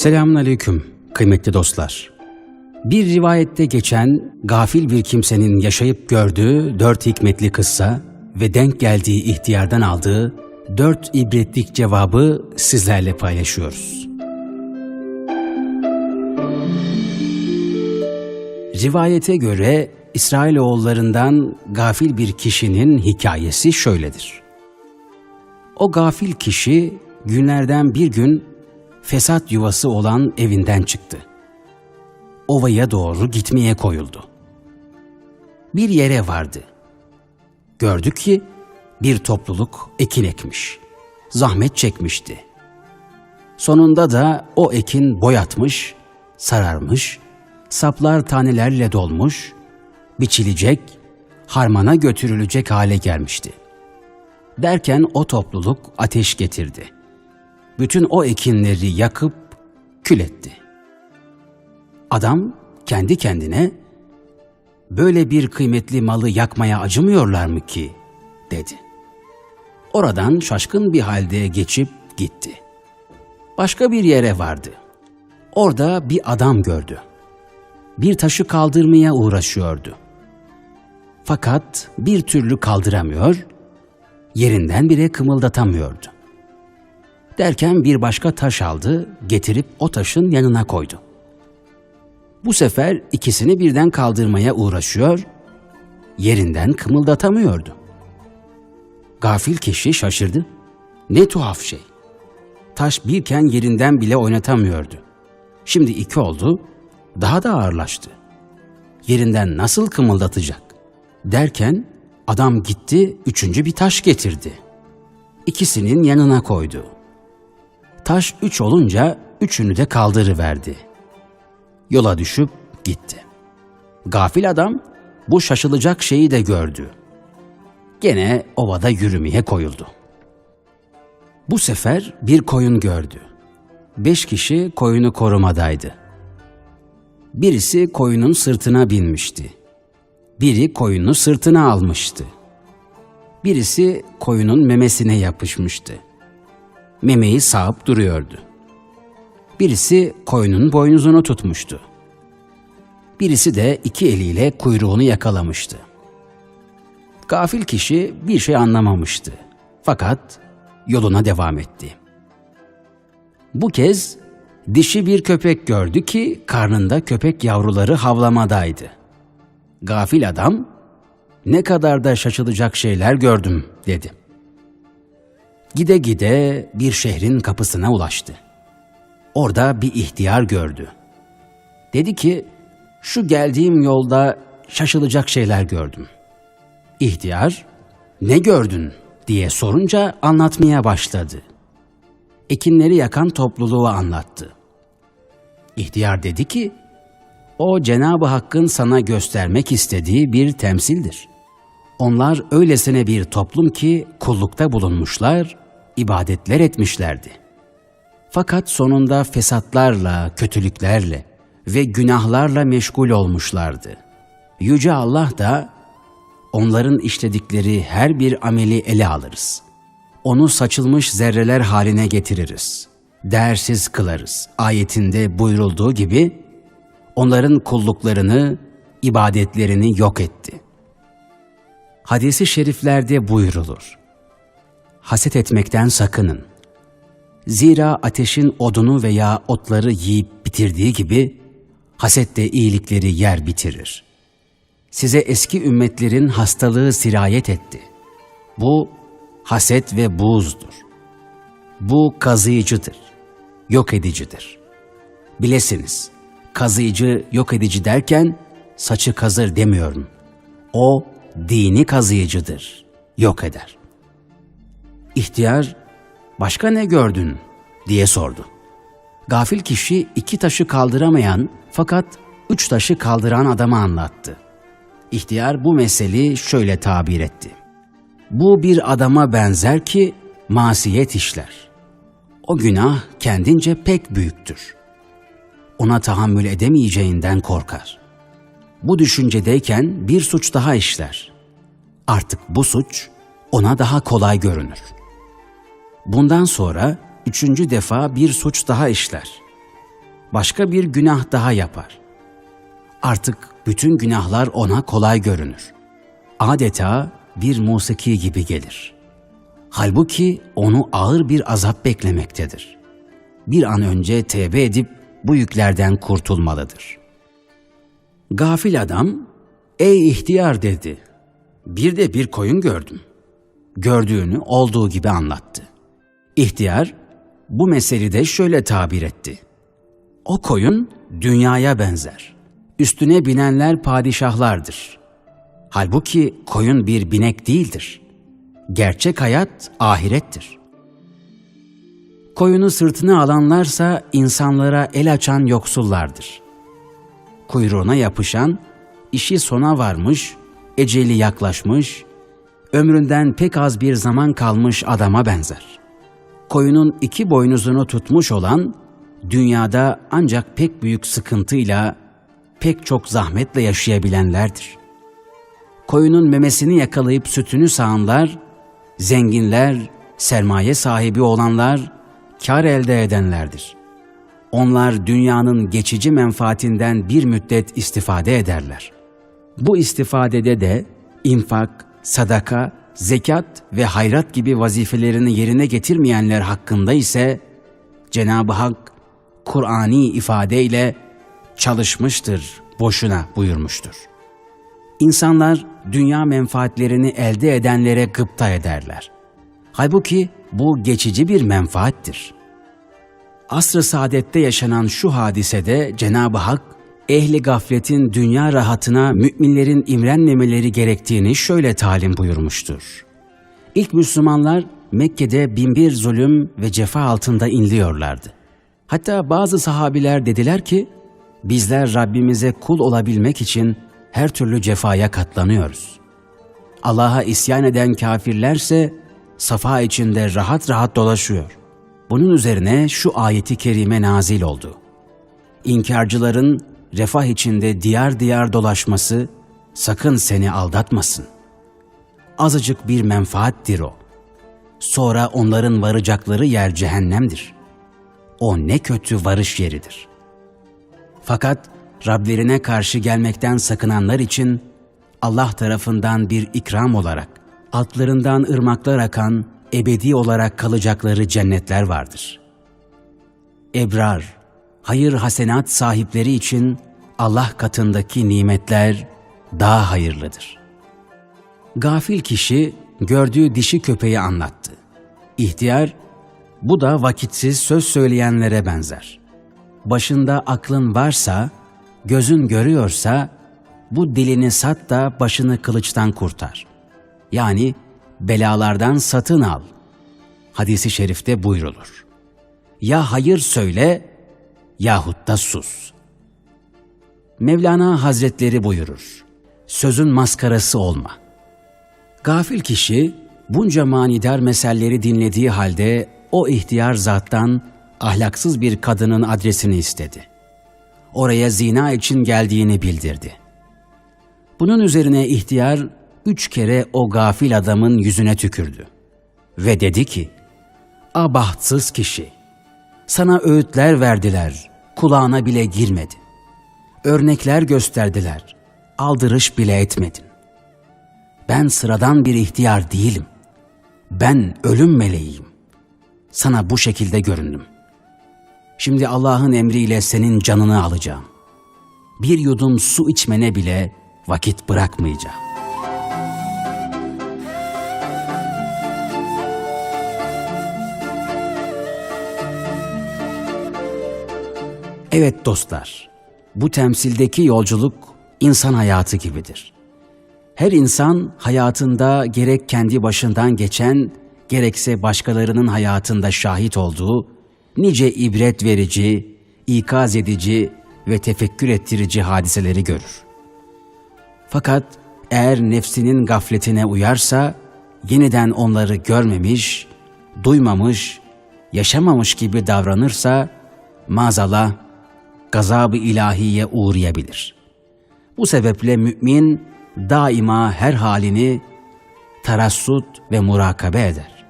Selamünaleyküm kıymetli dostlar. Bir rivayette geçen gafil bir kimsenin yaşayıp gördüğü dört hikmetli kıssa ve denk geldiği ihtiyardan aldığı dört ibretlik cevabı sizlerle paylaşıyoruz. Rivayete göre İsrailoğullarından gafil bir kişinin hikayesi şöyledir. O gafil kişi günlerden bir gün fesat yuvası olan evinden çıktı. Ovaya doğru gitmeye koyuldu. Bir yere vardı. Gördü ki bir topluluk ekin ekmiş. Zahmet çekmişti. Sonunda da o ekin boyatmış, sararmış, saplar tanelerle dolmuş, biçilecek, harmana götürülecek hale gelmişti. Derken o topluluk ateş getirdi. Bütün o ekinleri yakıp kül etti. Adam kendi kendine böyle bir kıymetli malı yakmaya acımıyorlar mı ki dedi. Oradan şaşkın bir halde geçip gitti. Başka bir yere vardı. Orada bir adam gördü. Bir taşı kaldırmaya uğraşıyordu. Fakat bir türlü kaldıramıyor, yerinden bile kımıldatamıyordu. Derken bir başka taş aldı, getirip o taşın yanına koydu. Bu sefer ikisini birden kaldırmaya uğraşıyor, yerinden kımıldatamıyordu. Gafil kişi şaşırdı. Ne tuhaf şey. Taş birken yerinden bile oynatamıyordu. Şimdi iki oldu, daha da ağırlaştı. Yerinden nasıl kımıldatacak? Derken adam gitti, üçüncü bir taş getirdi. İkisinin yanına koydu. Taş üç olunca üçünü de kaldırıverdi. Yola düşüp gitti. Gafil adam bu şaşılacak şeyi de gördü. Gene ovada yürümeye koyuldu. Bu sefer bir koyun gördü. Beş kişi koyunu korumadaydı. Birisi koyunun sırtına binmişti. Biri koyunu sırtına almıştı. Birisi koyunun memesine yapışmıştı. Memeyi sağıp duruyordu. Birisi koyunun boynuzunu tutmuştu. Birisi de iki eliyle kuyruğunu yakalamıştı. Gafil kişi bir şey anlamamıştı. Fakat yoluna devam etti. Bu kez dişi bir köpek gördü ki karnında köpek yavruları havlamadaydı. Gafil adam, ne kadar da şaşılacak şeyler gördüm dedi. Gide gide bir şehrin kapısına ulaştı. Orada bir ihtiyar gördü. Dedi ki, şu geldiğim yolda şaşılacak şeyler gördüm. İhtiyar, ne gördün diye sorunca anlatmaya başladı. Ekinleri yakan topluluğu anlattı. İhtiyar dedi ki, o Cenab-ı Hakk'ın sana göstermek istediği bir temsildir. Onlar öylesine bir toplum ki kullukta bulunmuşlar, ibadetler etmişlerdi. Fakat sonunda fesatlarla, kötülüklerle ve günahlarla meşgul olmuşlardı. Yüce Allah da onların işledikleri her bir ameli ele alırız. Onu saçılmış zerreler haline getiririz. Değersiz kılarız. Ayetinde buyurulduğu gibi onların kulluklarını, ibadetlerini yok etti. Hadisi şeriflerde buyurulur. Haset etmekten sakının. Zira ateşin odunu veya otları yiyip bitirdiği gibi haset de iyilikleri yer bitirir. Size eski ümmetlerin hastalığı sirayet etti. Bu haset ve buğzdur. Bu kazıyıcıdır, yok edicidir. Bilesiniz, kazıyıcı, yok edici derken saçı kazır demiyorum. O dini kazıyıcıdır, yok eder. İhtiyar, başka ne gördün diye sordu. Gafil kişi iki taşı kaldıramayan fakat üç taşı kaldıran adamı anlattı. İhtiyar bu meseleyi şöyle tabir etti. Bu bir adama benzer ki masiyet işler. O günah kendince pek büyüktür. Ona tahammül edemeyeceğinden korkar. Bu düşüncedeyken bir suç daha işler. Artık bu suç ona daha kolay görünür. Bundan sonra üçüncü defa bir suç daha işler. başka bir günah daha yapar. Artık bütün günahlar ona kolay görünür. Adeta bir musiki gibi gelir. Halbuki onu ağır bir azap beklemektedir. Bir an önce tevbe edip bu yüklerden kurtulmalıdır. Gafil adam, ''Ey ihtiyar'' dedi. ''Bir de bir koyun gördüm.'' Gördüğünü olduğu gibi anlattı. İhtiyar, bu meseleyi de şöyle tabir etti. O koyun dünyaya benzer. Üstüne binenler padişahlardır. Halbuki koyun bir binek değildir. Gerçek hayat ahirettir. Koyunu sırtına alanlarsa insanlara el açan yoksullardır. Kuyruğuna yapışan, işi sona varmış, eceli yaklaşmış, ömründen pek az bir zaman kalmış adama benzer. Koyunun iki boynuzunu tutmuş olan, dünyada ancak pek büyük sıkıntıyla, pek çok zahmetle yaşayabilenlerdir. Koyunun memesini yakalayıp sütünü sağanlar, zenginler, sermaye sahibi olanlar, kar elde edenlerdir. Onlar dünyanın geçici menfaatinden bir müddet istifade ederler. Bu istifadede de infak, sadaka, zekat ve hayrat gibi vazifelerini yerine getirmeyenler hakkında ise Cenab-ı Hak Kur'ani ifadeyle çalışmıştır boşuna buyurmuştur. İnsanlar dünya menfaatlerini elde edenlere gıpta ederler. Halbuki bu geçici bir menfaattir. Asr-ı saadette yaşanan şu hadisede Cenab-ı Hak ehli gafletin dünya rahatına müminlerin imrenmemeleri gerektiğini şöyle talim buyurmuştur. İlk Müslümanlar Mekke'de binbir zulüm ve cefa altında inliyorlardı. Hatta bazı sahabiler dediler ki, bizler Rabbimize kul olabilmek için her türlü cefaya katlanıyoruz. Allah'a isyan eden kafirlerse safa içinde rahat rahat dolaşıyor. Bunun üzerine şu ayeti kerime nazil oldu. İnkarcıların refah içinde diyar diyar dolaşması sakın seni aldatmasın. Azıcık bir menfaattir o. Sonra onların varacakları yer cehennemdir. O ne kötü varış yeridir. Fakat Rablerine karşı gelmekten sakınanlar için Allah tarafından bir ikram olarak altlarından ırmaklar akan ebedi olarak kalacakları cennetler vardır. Ebrar, hayır hasenat sahipleri için Allah katındaki nimetler daha hayırlıdır. Gafil kişi gördüğü dişi köpeği anlattı. İhtiyar, bu da vakitsiz söz söyleyenlere benzer. Başında aklın varsa, gözün görüyorsa, bu dilini sat da başını kılıçtan kurtar. Yani belalardan satın al. Hadisi şerifte buyrulur. Ya hayır söyle yahut da sus. Mevlana Hazretleri buyurur. Sözün maskarası olma. Gafil kişi bunca manidar meselleri dinlediği halde o ihtiyar zattan ahlaksız bir kadının adresini istedi. Oraya zina için geldiğini bildirdi. Bunun üzerine ihtiyar üç kere o gafil adamın yüzüne tükürdü. Ve dedi ki, A bahtsız kişi, sana öğütler verdiler, kulağına bile girmedi. Örnekler gösterdiler, aldırış bile etmedin. Ben sıradan bir ihtiyar değilim. Ben ölüm meleğiyim. Sana bu şekilde göründüm. Şimdi Allah'ın emriyle senin canını alacağım. Bir yudum su içmene bile vakit bırakmayacağım. Evet dostlar, bu temsildeki yolculuk insan hayatı gibidir. Her insan hayatında gerek kendi başından geçen, gerekse başkalarının hayatında şahit olduğu nice ibret verici, ikaz edici ve tefekkür ettirici hadiseleri görür. Fakat eğer nefsinin gafletine uyarsa, yeniden onları görmemiş, duymamış, yaşamamış gibi davranırsa, maazallah gazab-ı ilahiye uğrayabilir. Bu sebeple mümin daima her halini tarassut ve murakabe eder.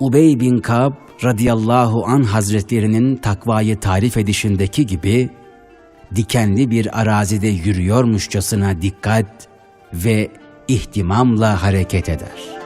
Ubey bin Kab radıyallahu an hazretlerinin takvayı tarif edişindeki gibi dikenli bir arazide yürüyormuşçasına dikkat ve ihtimamla hareket eder.